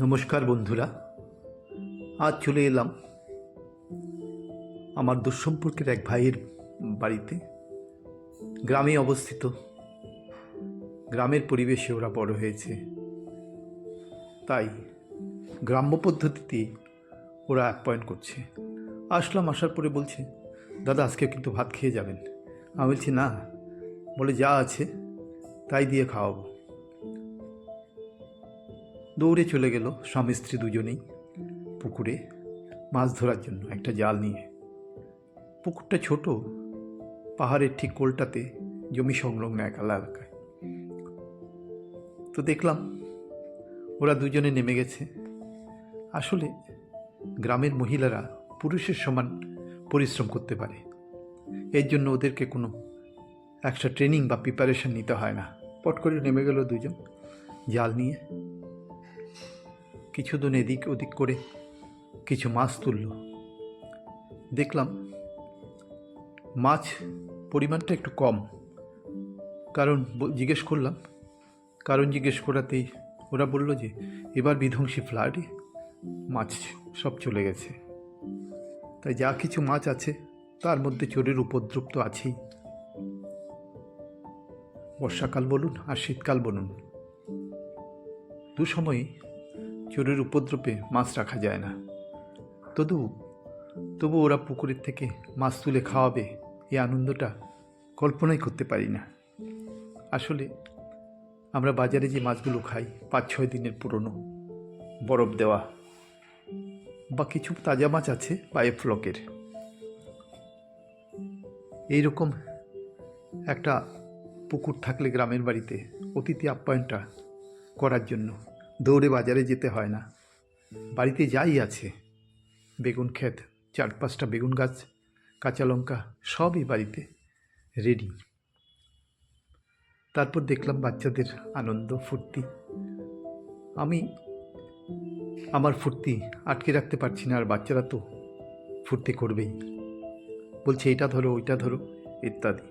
নমস্কার বন্ধুরা, আজ চলে এলাম আমার দুঃসম্পর্কের এক ভাইয়ের বাড়িতে। গ্রামে অবস্থিত। গ্রামের পরিবেশে ওরা বড় হয়েছে। তাই গ্রাম্য পদ্ধতিতে ওরা অ্যাপয়েন্ট করছে। আসলাম, আসার পরে বলছে, দাদা আজকে কিন্তু ভাত খেয়ে যাবেন। আমি বলছি, না। বলে, যা আছে তাই দিয়ে খাওয়াবো। দৌড়ে চলে গেল স্বামী স্ত্রী দুজনেই পুকুরে মাছ ধরার জন্য একটা জাল নিয়ে। পুকুরটা ছোট, পাহাড়ের ঠিক কোলটাতে জমি সংলগ্ন একালা এলাকায়। তো দেখলাম ওরা দুজনে নেমে গেছে। আসলে গ্রামের মহিলারা পুরুষের সমান পরিশ্রম করতে পারে। এর জন্য ওদেরকে কোনো একটা ট্রেনিং বা প্রিপারেশন নিতে হয় না। পট করে নেমে গেল দুজন, জাল নিয়ে কিছুদিন এদিক ওদিক করে কিছু মাছ তুলল। দেখলাম মাছ পরিমাণটা একটু কম। কারণ জিজ্ঞেস করলাম। কারণ জিজ্ঞেস করাতেই ওরা বলল যে, এবার বিধ্বংসী ফ্লাডে, মাছ সব চলে গেছে। তাই যা কিছু মাছ আছে, তার মধ্যে চোরের উপদ্রব তো আছেই। বর্ষাকাল বলুন আর শীতকাল বলুন। দু সময়ই চোরের উপদ্রবে মাছ রাখা যায় না। তবু তবু ওরা পুকুরের থেকে মাছ তুলে খাওয়াবে এই আনন্দটা কল্পনাই করতে পারি না। আসলে আমরা বাজারে যে মাছগুলো খাই পাঁচ ছয় দিনের পুরনো, বরফ দেওয়া বা কিছু তাজা মাছ আছে বায়োফ্লকের। এইরকম একটা পুকুর থাকলে গ্রামের বাড়িতে অতিথি আপ্যায়নটা করার জন্য দৌড়ে বাজারে যেতে হয় না। বাড়িতে যাই আছে। বেগুন ক্ষেত চার পাঁচটা বেগুন গাছ, কাঁচা লঙ্কা, সবই বাড়িতে রেডি তারপর দেখলাম বাচ্চাদের আনন্দ, ফুর্তি। আমি, আমার ফুর্তি আটকে রাখতে পারছি না, আর বাচ্চারা তো ফুর্তি করবেই। বলছে, এটা ধরো, ওইটা ধরো, ইত্যাদি।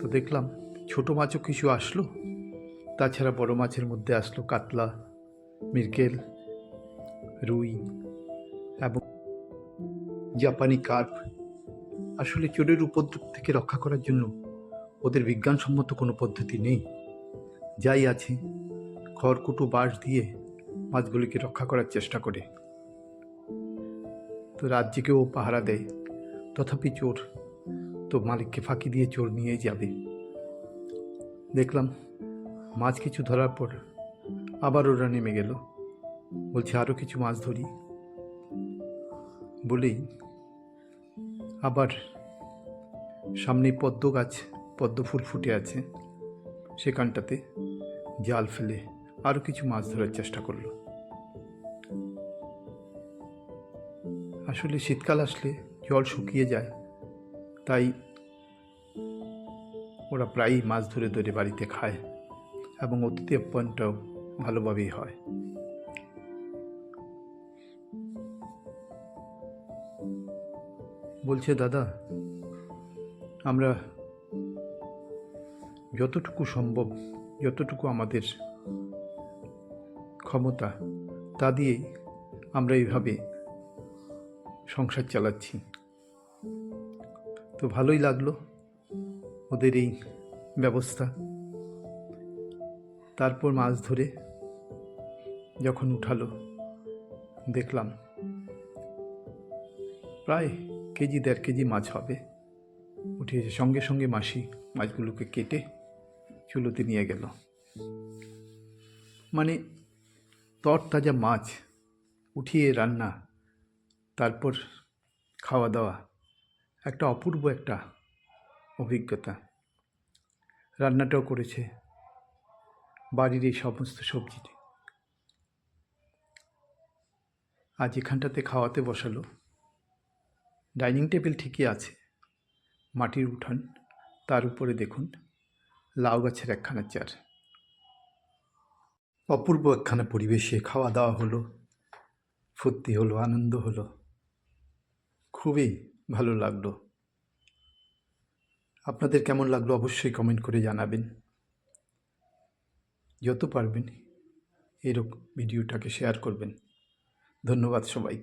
তো দেখলাম, ছোটো মাছও কিছু আসলো। তাছাড়া বড় মাছের মধ্যে আসলো কাতলা, মিরকেল, রুই এবং জাপানি কার্প। আসলে চোরের উপদ্রব থেকে রক্ষা করার জন্য ওদের বিজ্ঞানসম্মত কোনো পদ্ধতি নেই। যাই আছে, খড়কুটো বাঁশ দিয়ে মাছগুলিকে রক্ষা করার চেষ্টা করে। তো রাজ্যকেও পাহারা দেয়। তথাপি চোর তো মালিককে ফাঁকি দিয়ে চোর নিয়ে যাবে। দেখলাম মাছ কিছু ধরার পর আবার ওরা নেমে গেল। বলছে আরও কিছু মাছ ধরি? বলেই আবার সামনে পদ্ম গাছ, পদ্ম ফুল ফুটে আছে সেখানটাতে জাল ফেলে আরও কিছু মাছ ধরার চেষ্টা করল। আসলে শীতকাল আসলে জল শুকিয়ে যায়, তাই ওরা প্রায়ই মাছ ধরে ধরে বাড়িতে খায়। এবং অতিথি আপ্যায়নটাও ভালোভাবেই হয়। বলছে, দাদা, আমরা যতটুকু সম্ভব, যতটুকু আমাদের ক্ষমতা, তা দিয়েই আমরা এইভাবে সংসার চালাচ্ছি। তো ভালোই লাগল ওদের এই ব্যবস্থা। তারপর মাছ ধরে যখন উঠালো, দেখলাম প্রায় কেজি দেড় কেজি মাছ হবে। উঠিয়েছে সঙ্গে সঙ্গে মাসি মাছগুলোকে কেটে চুলোতে নিয়ে গেল। মানে তরতাজা মাছ উঠিয়ে রান্না, তারপর খাওয়া দাওয়া, একটা অপূর্ব একটা অভিজ্ঞতা। রান্নাটাও করেছে। বাড়ির এই সমস্ত সবজি আজ এখানটাতে খাওয়াতে বসালো। ডাইনিং টেবিল ঠিকই আছে। মাটির উঠান, তার উপরে দেখুন, লাউ গাছের একখানা চার। অপূর্ব একখানা পরিবেশে খাওয়া দাওয়া হলো, ফুর্তি হলো, আনন্দ হলো। খুবই ভালো লাগল। আপনাদের কেমন লাগল অবশ্যই কমেন্ট করে জানাবেন। যত পারবেন এরকম ভিডিওটাকে শেয়ার করবেন। ধন্যবাদ সবাইকে।